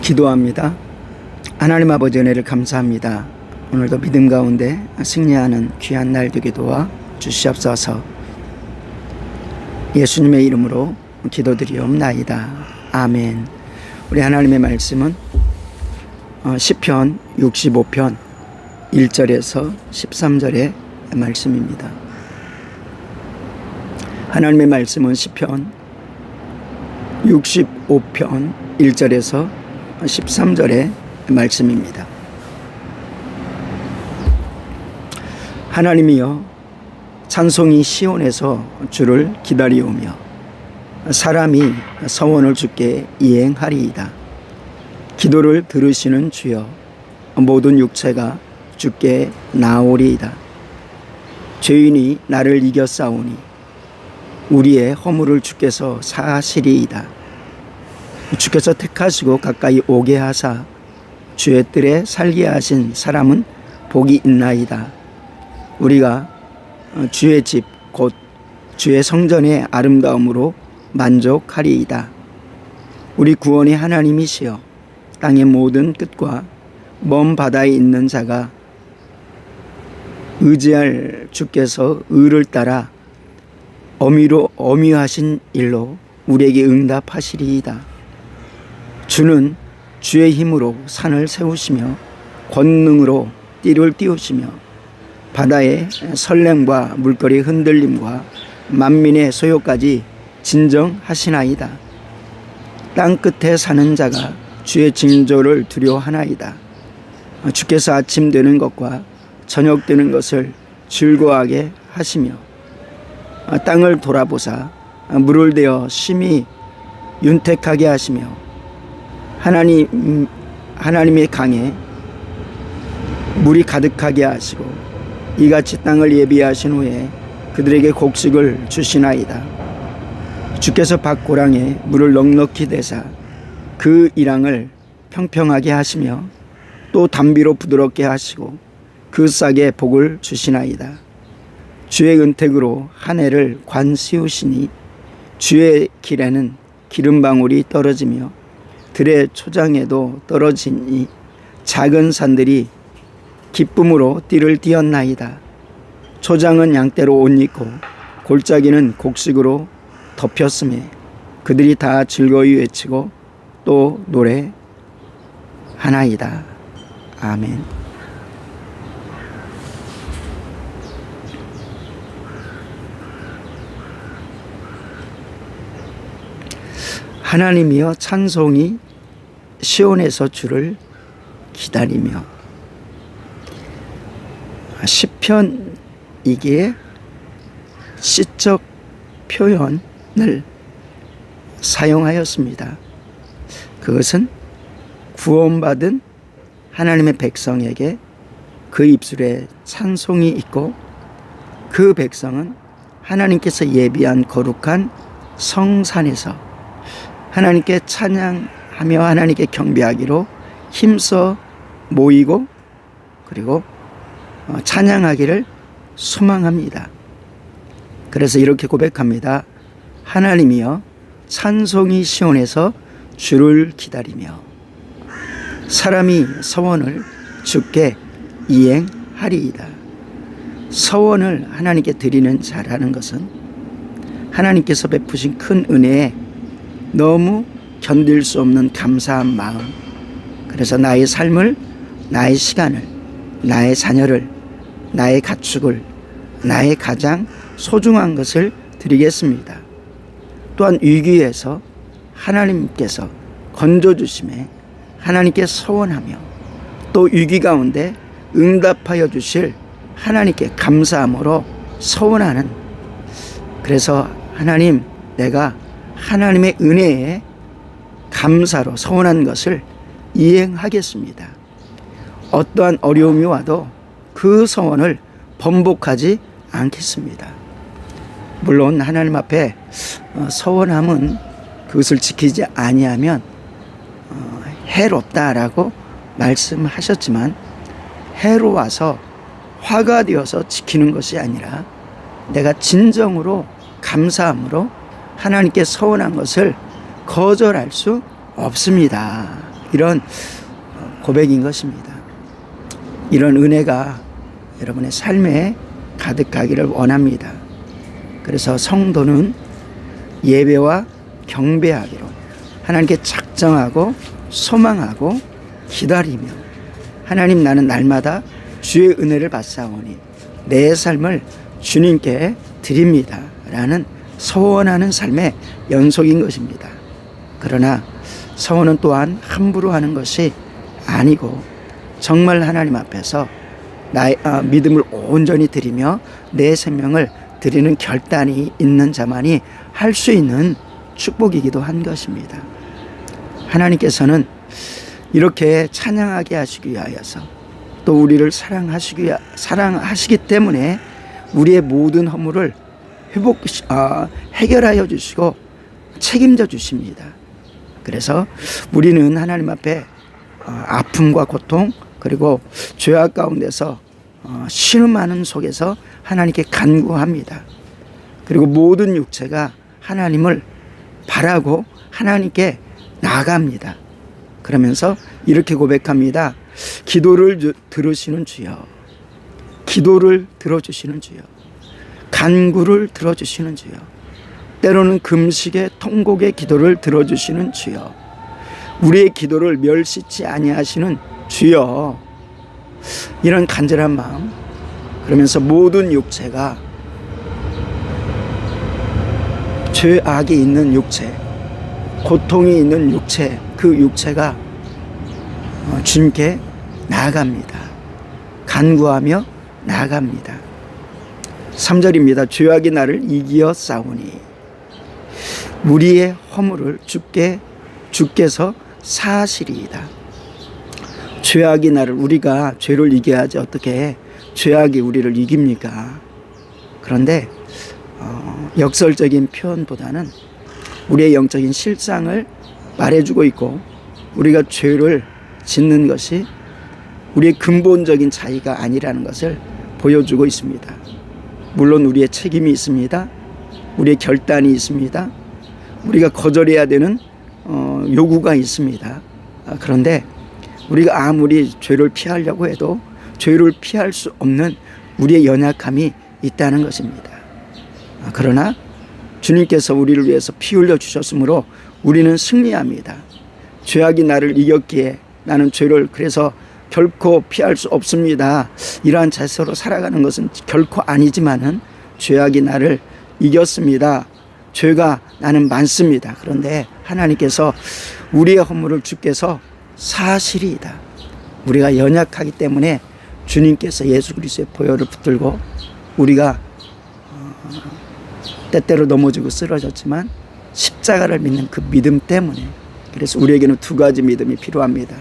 기도합니다. 하나님 아버지 은혜를 감사합니다. 오늘도 믿음 가운데 승리하는 귀한 날 되게 도와 주시옵소서. 예수님의 이름으로 기도드리옵나이다. 아멘. 우리 하나님의 말씀은 어, 시편 65편 1절에서 13절의 말씀입니다. 하나님의 말씀은 시편 65편 1절에서 13절의 말씀입니다. 하나님이여 찬송이 시온에서 주를 기다리오며 사람이 서원을 주께 이행하리이다. 기도를 들으시는 주여 모든 육체가 주께 나오리이다. 죄인이 나를 이겨 싸우니 우리의 허물을 주께서 사하시리이다. 주께서 택하시고 가까이 오게 하사 주의 뜰에 살게 하신 사람은 복이 있나이다. 우리가 주의 집 곧 주의 성전의 아름다움으로 만족하리이다. 우리 구원의 하나님이시여 땅의 모든 끝과 먼 바다에 있는 자가 의지할 주께서 의를 따라 어미로 어미하신 일로 우리에게 응답하시리이다. 주는 주의 힘으로 산을 세우시며 권능으로 띠를 띄우시며 바다의 설렘과 물거리 흔들림과 만민의 소요까지 진정하시나이다. 땅 끝에 사는 자가 주의 징조를 두려워하나이다. 주께서 아침 되는 것과 저녁 되는 것을 즐거워하게 하시며 땅을 돌아보사 물을 대어 심히 윤택하게 하시며 하나님 하나님의 강에 물이 가득하게 하시고 이같이 땅을 예비하신 후에 그들에게 곡식을 주시나이다. 주께서 밭고랑에 물을 넉넉히 대사 그 이랑을 평평하게 하시며 또 담비로 부드럽게 하시고 그 싹에 복을 주시나이다. 주의 은택으로 한 해를 관 씌우시니 주의 길에는 기름방울이 떨어지며 들의 초장에도 떨어지니 작은 산들이 기쁨으로 띠를 띄었나이다. 초장은 양떼로 옷 입고 골짜기는 곡식으로 덮였음에 그들이 다 즐거이 외치고 또 노래 하나이다. 아멘. 하나님이여 찬송이 시온에서 주를 기다리며 시편 이게 시적 표현을 사용하였습니다. 그것은 구원받은 하나님의 백성에게 그 입술에 찬송이 있고 그 백성은 하나님께서 예비한 거룩한 성산에서 하나님께 찬양 하며 하나님께 경배하기로 힘써 모이고 그리고 어, 찬양하기를 소망합니다. 그래서 이렇게 고백합니다. 하나님이여 찬송이 시온에서 주를 기다리며 사람이 서원을 주께 이행하리이다. 서원을 하나님께 드리는 자라는 것은 하나님께서 베푸신 큰 은혜에 너무 견딜 수 없는 감사한 마음. 그래서 나의 삶을, 나의 시간을, 나의 자녀를, 나의 가축을, 나의 가장 소중한 것을 드리겠습니다. 또한 위기에서 하나님께서 건져주심에 하나님께 서원하며 또 위기 가운데 응답하여 주실 하나님께 감사함으로 서원하는 그래서 하나님 내가 하나님의 은혜에 감사로 서원한 것을 이행하겠습니다. 어떠한 어려움이 와도 그 서원을 번복하지 않겠습니다. 물론 하나님 앞에 어, 서원함은 그것을 지키지 아니하면 어, 해롭다라고 말씀하셨지만 해로워서 화가 되어서 지키는 것이 아니라 내가 진정으로 감사함으로 하나님께 서원한 것을 거절할 수 없습니다. 이런 고백인 것입니다. 이런 은혜가 여러분의 삶에 가득하기를 원합니다. 그래서 성도는 예배와 경배하기로 하나님께 작정하고 소망하고 기다리며 하나님 나는 날마다 주의 은혜를 받사오니 내 삶을 주님께 드립니다. 라는 서원하는 삶의 연속인 것입니다. 그러나 서원은 또한 함부로 하는 것이 아니고 정말 하나님 앞에서 나의 아, 믿음을 온전히 드리며 내 생명을 드리는 결단이 있는 자만이 할 수 있는 축복이기도 한 것입니다. 하나님께서는 이렇게 찬양하게 하시기 위하여서 또 우리를 사랑하시기 사랑하시기 때문에 우리의 모든 허물을 회복 아, 해결하여 주시고 책임져 주십니다. 그래서 우리는 하나님 앞에 어, 아픔과 고통 그리고 죄악 가운데서 어, 신음하는 속에서 하나님께 간구합니다. 그리고 모든 육체가 하나님을 바라고 하나님께 나아갑니다. 그러면서 이렇게 고백합니다. 기도를 주- 들으시는 주여. 기도를 들어주시는 주여. 간구를 들어주시는 주여. 때로는 금식의 통곡의 기도를 들어주시는 주여. 우리의 기도를 멸시치 아니하시는 주여. 이런 간절한 마음. 그러면서 모든 육체가 죄악이 있는 육체, 고통이 있는 육체, 그 육체가 어, 주님께 나아갑니다. 간구하며 나아갑니다. 3절입니다. 죄악이 나를 이기어 싸우니 우리의 허물을 주께 주께서 사실이다. 죄악이 나를 우리가 죄를 이겨야지 어떻게 죄악이 우리를 이깁니까? 그런데 어, 역설적인 표현보다는 우리의 영적인 실상을 말해주고 있고 우리가 죄를 짓는 것이 우리의 근본적인 자의가 아니라는 것을 보여주고 있습니다. 물론 우리의 책임이 있습니다. 우리의 결단이 있습니다. 우리가 거절해야 되는 어, 요구가 있습니다. 아, 그런데 우리가 아무리 죄를 피하려고 해도 죄를 피할 수 없는 우리의 연약함이 있다는 것입니다. 아, 그러나 주님께서 우리를 위해서 피 흘려 주셨으므로 우리는 승리합니다. 죄악이 나를 이겼기에 나는 죄를 그래서 결코 피할 수 없습니다. 이러한 자세로 살아가는 것은 결코 아니지만은 죄악이 나를 이겼습니다. 죄가 나는 많습니다. 그런데 하나님께서 우리의 허물을 주께서 사실이다. 우리가 연약하기 때문에 주님께서 예수 그리스도의 보혈을 붙들고 우리가 어, 때때로 넘어지고 쓰러졌지만 십자가를 믿는 그 믿음 때문에 그래서 우리에게는 두 가지 믿음이 필요합니다.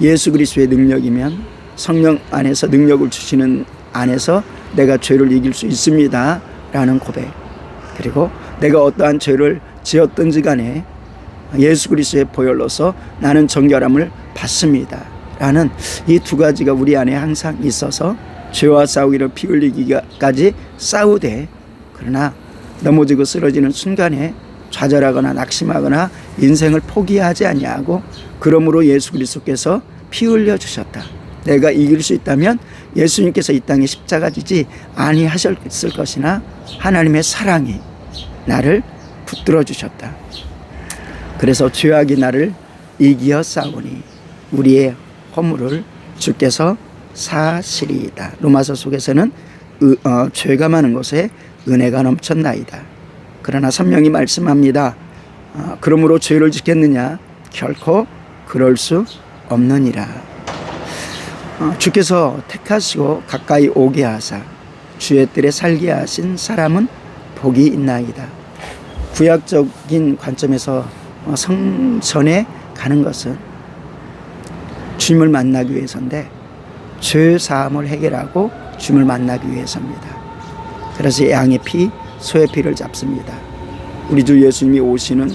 예수 그리스도의 능력이면 성령 안에서 능력을 주시는 안에서 내가 죄를 이길 수 있습니다. 라는 고백. 그리고 내가 어떠한 죄를 지었든지 간에 예수 그리스도의 보혈로서 나는 정결함을 받습니다. 라는 이 두 가지가 우리 안에 항상 있어서 죄와 싸우기를 피 흘리기까지 싸우되 그러나 넘어지고 쓰러지는 순간에 좌절하거나 낙심하거나 인생을 포기하지 아니하고 그러므로 예수 그리스도께서 피 흘려 주셨다. 내가 이길 수 있다면 예수님께서 이 땅에 십자가 지지 아니하셨을 것이나 하나님의 사랑이 나를 붙들어 주셨다. 그래서 죄악이 나를 이기어 싸우니 우리의 허물을 주께서 사실이다. 로마서 속에서는 의- 어, 죄가 많은 곳에 은혜가 넘쳤나이다. 그러나 선명히 말씀합니다. 어, 그러므로 죄를 짓겠느냐? 결코 그럴 수 없느니라. 어, 주께서 택하시고 가까이 오게 하사 주의 뜰에 살게 하신 사람은 복이 있나이다. 구약적인 관점에서 어, 성전에 가는 것은 주님을 만나기 위해서인데 죄 사함을 해결하고 주님을 만나기 위해서입니다. 그래서 양의 피, 소의 피를 잡습니다. 우리 주 예수님이 오시는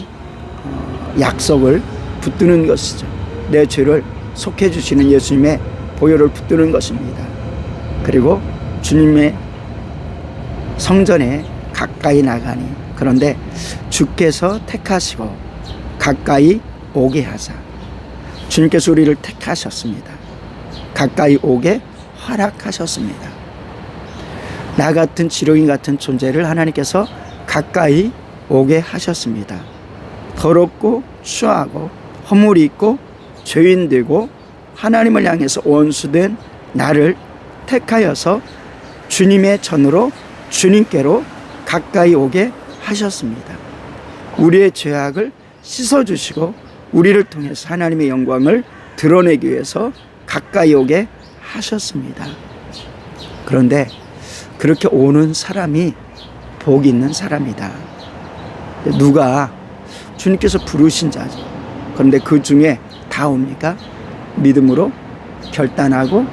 어, 약속을 붙드는 것이죠. 내 죄를 속해 주시는 예수님의 보혈을 붙드는 것입니다. 그리고 주님의 성전에 가까이 나가니 그런데 주께서 택하시고 가까이 오게 하사 주님께서 우리를 택하셨습니다. 가까이 오게 허락하셨습니다. 나 같은 지렁이 같은 존재를 하나님께서 가까이 오게 하셨습니다. 더럽고 추하고 허물이 있고 죄인 되고 하나님을 향해서 원수된 나를 택하여서 주님의 전으로 주님께로 가까이 오게 하셨습니다. 우리의 죄악을 씻어주시고 우리를 통해서 하나님의 영광을 드러내기 위해서 가까이 오게 하셨습니다. 그런데 그렇게 오는 사람이 복 있는 사람이다. 누가 주님께서 부르신 자죠. 그런데 그 중에 다 옵니까? 믿음으로 결단하고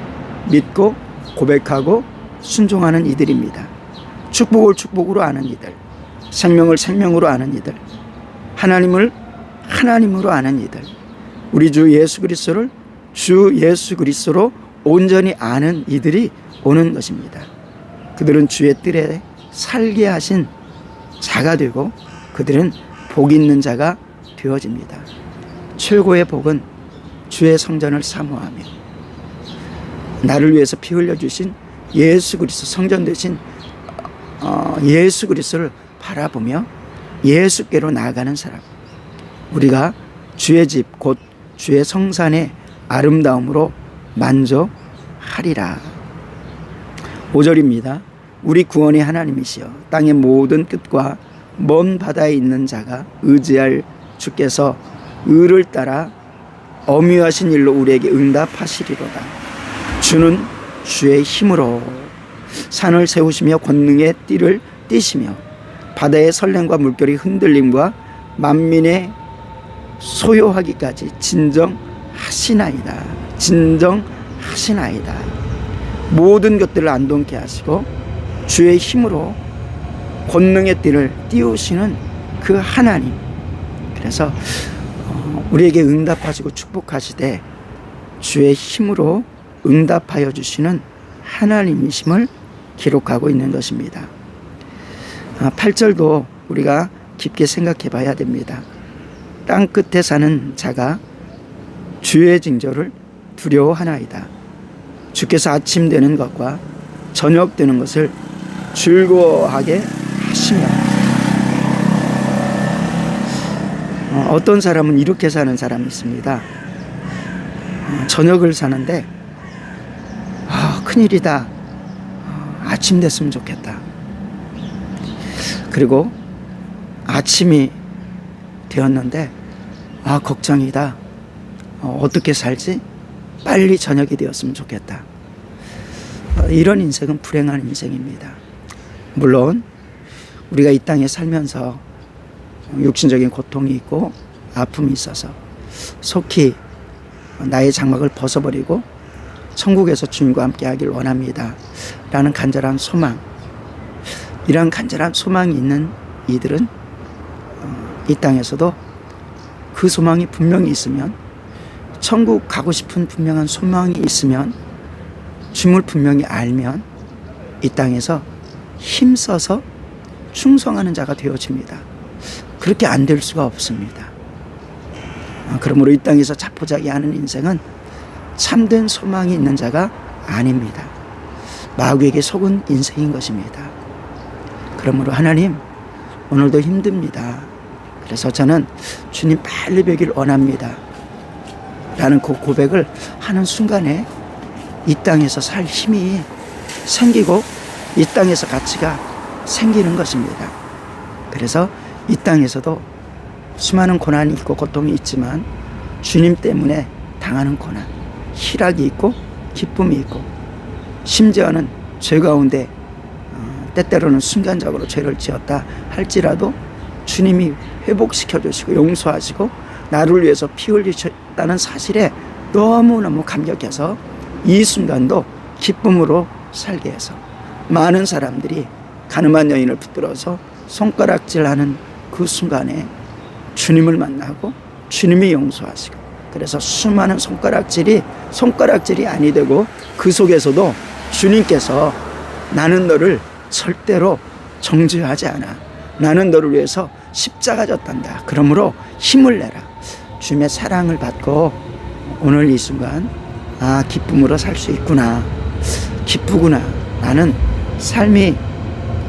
믿고 고백하고 순종하는 이들입니다. 축복을 축복으로 아는 이들, 생명을 생명으로 아는 이들, 하나님을 하나님으로 아는 이들, 우리 주 예수 그리스도를 주 예수 그리스도로 온전히 아는 이들이 오는 것입니다. 그들은 주의 뜰에 살게 하신 자가 되고 그들은 복 있는 자가 되어집니다. 최고의 복은 주의 성전을 사모하며 나를 위해서 피 흘려 주신 예수 그리스도 성전 되신 어, 예수 그리스도를 바라보며 예수께로 나아가는 사람. 우리가 주의 집 곧 주의 성산의 아름다움으로 만족하리라. 5절입니다. 우리 구원이 하나님이시여 땅의 모든 끝과 먼 바다에 있는 자가 의지할 주께서 의를 따라 어미하신 일로 우리에게 응답하시리로다. 주는 주의 힘으로 산을 세우시며 권능의 띠를 띠시며 바다의 설렘과 물결이 흔들림과 만민의 소요하기까지 진정하시나이다. 진정하시나이다. 모든 것들을 안동케 하시고 주의 힘으로 권능의 띠를 띄우시는 그 하나님. 그래서 어, 우리에게 응답하시고 축복하시되 주의 힘으로 응답하여 주시는 하나님이심을 기록하고 있는 것입니다. 8절도 우리가 깊게 생각해 봐야 됩니다. 땅 끝에 사는 자가 주의 징조를 두려워하나이다. 주께서 아침 되는 것과 저녁 되는 것을 즐거워하게 하시며 어, 어떤 사람은 이렇게 사는 사람이 있습니다. 어, 저녁을 사는데 아, 큰일이다. 어, 아침 됐으면 좋겠다. 그리고 아침이 되었는데 아 걱정이다. 어, 어떻게 살지? 빨리 저녁이 되었으면 좋겠다. 어, 이런 인생은 불행한 인생입니다. 물론 우리가 이 땅에 살면서 육신적인 고통이 있고 아픔이 있어서 속히 나의 장막을 벗어버리고 천국에서 주님과 함께 하길 원합니다. 라는 간절한 소망. 이러한 간절한 소망이 있는 이들은 어, 이 땅에서도 그 소망이 분명히 있으면 천국 가고 싶은 분명한 소망이 있으면 주님을 분명히 알면 이 땅에서 힘써서 충성하는 자가 되어집니다. 그렇게 안 될 수가 없습니다. 아, 그러므로 이 땅에서 자포자기 하는 인생은 참된 소망이 있는 자가 아닙니다. 마귀에게 속은 인생인 것입니다. 그러므로 하나님, 오늘도 힘듭니다. 그래서 저는 주님 빨리 뵈길 원합니다. 라는 그 고백을 하는 순간에 이 땅에서 살 힘이 생기고 이 땅에서 가치가 생기는 것입니다. 그래서 이 땅에서도 수많은 고난이 있고 고통이 있지만 주님 때문에 당하는 고난, 희락이 있고 기쁨이 있고 심지어는 죄 가운데 어, 때때로는 순간적으로 죄를 지었다 할지라도 주님이 회복시켜 주시고 용서하시고 나를 위해서 피 흘리셨다는 사실에 너무너무 감격해서 이 순간도 기쁨으로 살게 해서 많은 사람들이 가늠한 여인을 붙들어서 손가락질하는 그 순간에 주님을 만나고 주님이 용서하시고 그래서 수많은 손가락질이 손가락질이 아니 되고 그 속에서도 주님께서 나는 너를 절대로 정죄하지 않아. 나는 너를 위해서 십자가 졌단다. 그러므로 힘을 내라. 주님의 사랑을 받고 오늘 이 순간 아 기쁨으로 살 수 있구나 기쁘구나 라는 삶이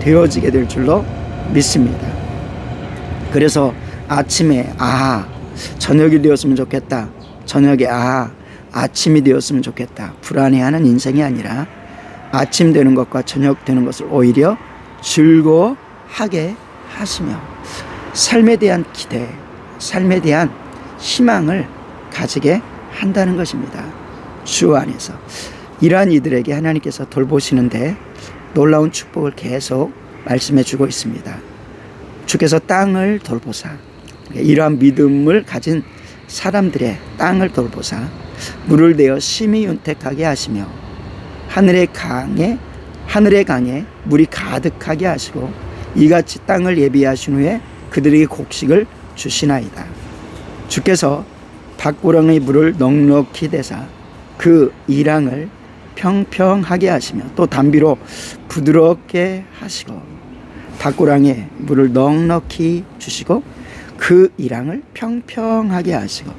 되어지게 될 줄로 믿습니다. 그래서 아침에 아 저녁이 되었으면 좋겠다. 저녁에 아 아침이 되었으면 좋겠다. 불안해하는 인생이 아니라 아침 되는 것과 저녁 되는 것을 오히려 즐거워하게 하시며 삶에 대한 기대, 삶에 대한 희망을 가지게 한다는 것입니다. 주 안에서 이러한 이들에게 하나님께서 돌보시는데 놀라운 축복을 계속 말씀해 주고 있습니다. 주께서 땅을 돌보사 이러한 믿음을 가진 사람들의 땅을 돌보사 물을 내어 심히 윤택하게 하시며 하늘의 강에 하늘의 강에 물이 가득하게 하시고 이같이 땅을 예비하신 후에 그들에게 곡식을 주시나이다. 주께서 밭고랑의 물을 넉넉히 대사 그 이랑을 평평하게 하시며 또 담비로 부드럽게 하시고 밭고랑에 물을 넉넉히 주시고 그 이랑을 평평하게 하시고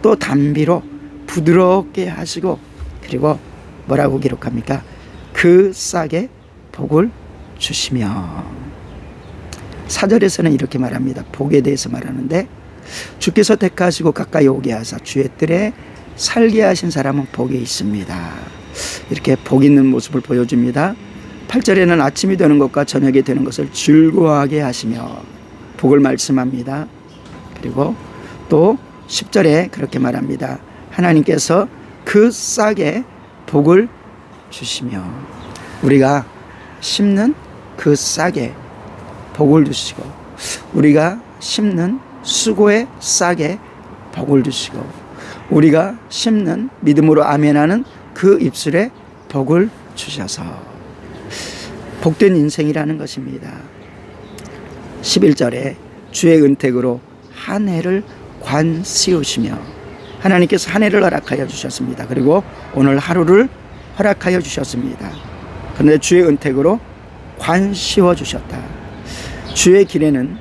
또 담비로 부드럽게 하시고 그리고 뭐라고 기록합니까? 그 싹에 복을 주시며 사절에서는 이렇게 말합니다. 복에 대해서 말하는데 주께서 택하시고 가까이 오게 하사 주의 뜰에 살게 하신 사람은 복이 있습니다. 이렇게 복 있는 모습을 보여줍니다. 8절에는 아침이 되는 것과 저녁이 되는 것을 즐거워하게 하시며 복을 말씀합니다. 그리고 또 10절에 그렇게 말합니다. 하나님께서 그 싹에 복을 주시며 우리가 심는 그 싹에 복을 주시고 우리가 심는 수고의 싹에 복을 주시고 우리가 심는 믿음으로 아멘하는 그 입술에 복을 주셔서 복된 인생이라는 것입니다. 11절에 주의 은택으로 한 해를 관 씌우시며 하나님께서 한 해를 허락하여 주셨습니다. 그리고 오늘 하루를 허락하여 주셨습니다. 그런데 주의 은택으로 관 씌워 주셨다. 주의 길에는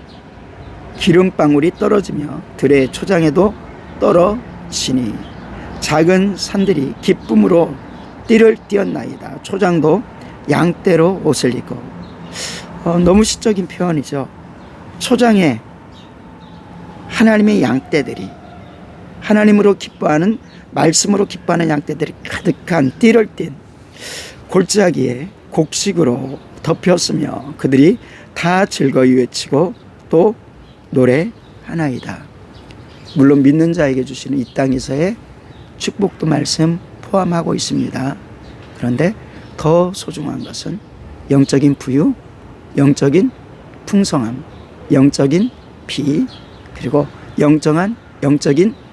기름방울이 떨어지며 들의 초장에도 떨어지니 작은 산들이 기쁨으로 띠를 띄었나이다. 초장도 양떼로 옷을 입고 어, 너무 시적인 표현이죠. 초장에 하나님의 양떼들이 하나님으로 기뻐하는 말씀으로 기뻐하는 양떼들이 가득한 띠를 띤 골짜기에 곡식으로 덮였으며 그들이 다 즐거이 외치고 또 노래하나이다. 물론 믿는 자에게 주시는 이 땅에서의 축복도 말씀 포함하고 있습니다. 그런데 더 소중한 것은 영적인 부유, 영적인 풍성함, 영적인 비, 그리고 영정한 영적인 어,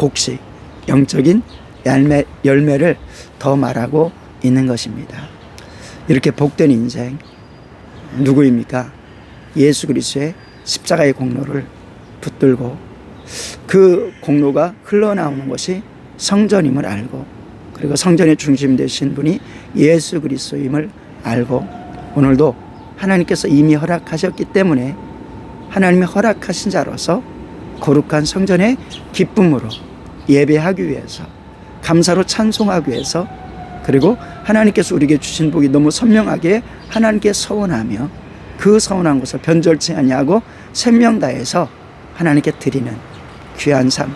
곡식, 영적인 열매, 열매를 더 말하고 있는 것입니다. 이렇게 복된 인생 누구입니까? 예수 그리스도의 십자가의 공로를 붙들고 그 공로가 흘러나오는 것이 성전임을 알고 그리고 성전의 중심 되신 분이 예수 그리스도임을 알고 오늘도 하나님께서 이미 허락하셨기 때문에 하나님의 허락하신 자로서 거룩한 성전의 기쁨으로 예배하기 위해서 감사로 찬송하기 위해서 그리고 하나님께서 우리에게 주신 복이 너무 선명하게 하나님께 서원하며 그 서원한 것을 변절치 아니하고 생명 다해서 하나님께 드리는 귀한 삶.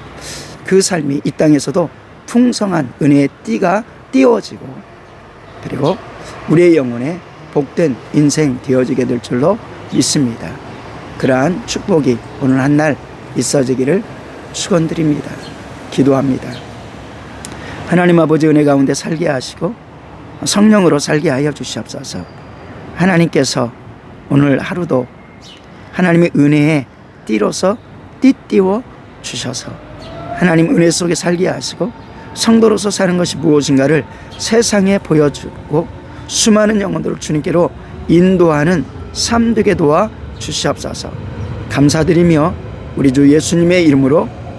그 삶이 이 땅에서도 풍성한 은혜의 띠가 띄워지고 그리고 우리의 영혼에 복된 인생 되어지게 될 줄로 믿습니다. 그러한 축복이 오늘 한 날 있어지기를 축원드립니다. 기도합니다. 하나님 아버지 은혜 가운데 살게 하시고 성령으로 살게 하여 주시옵소서. 하나님께서 오늘 하루도 하나님의 은혜에 띠로서 띠띠워 주셔서 하나님 은혜 속에 살게 하시고 성도로서 사는 것이 무엇인가를 세상에 보여주고 수많은 영혼들을 주님께로 인도하는 삶 되게 도와 주시옵소서. 감사드리며 우리 주 예수님의 이름으로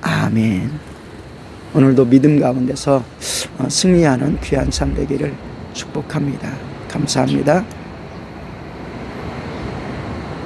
아멘. 오늘도 믿음 가운데서 어, 승리하는 귀한 삶 되기를 축복합니다. 감사합니다.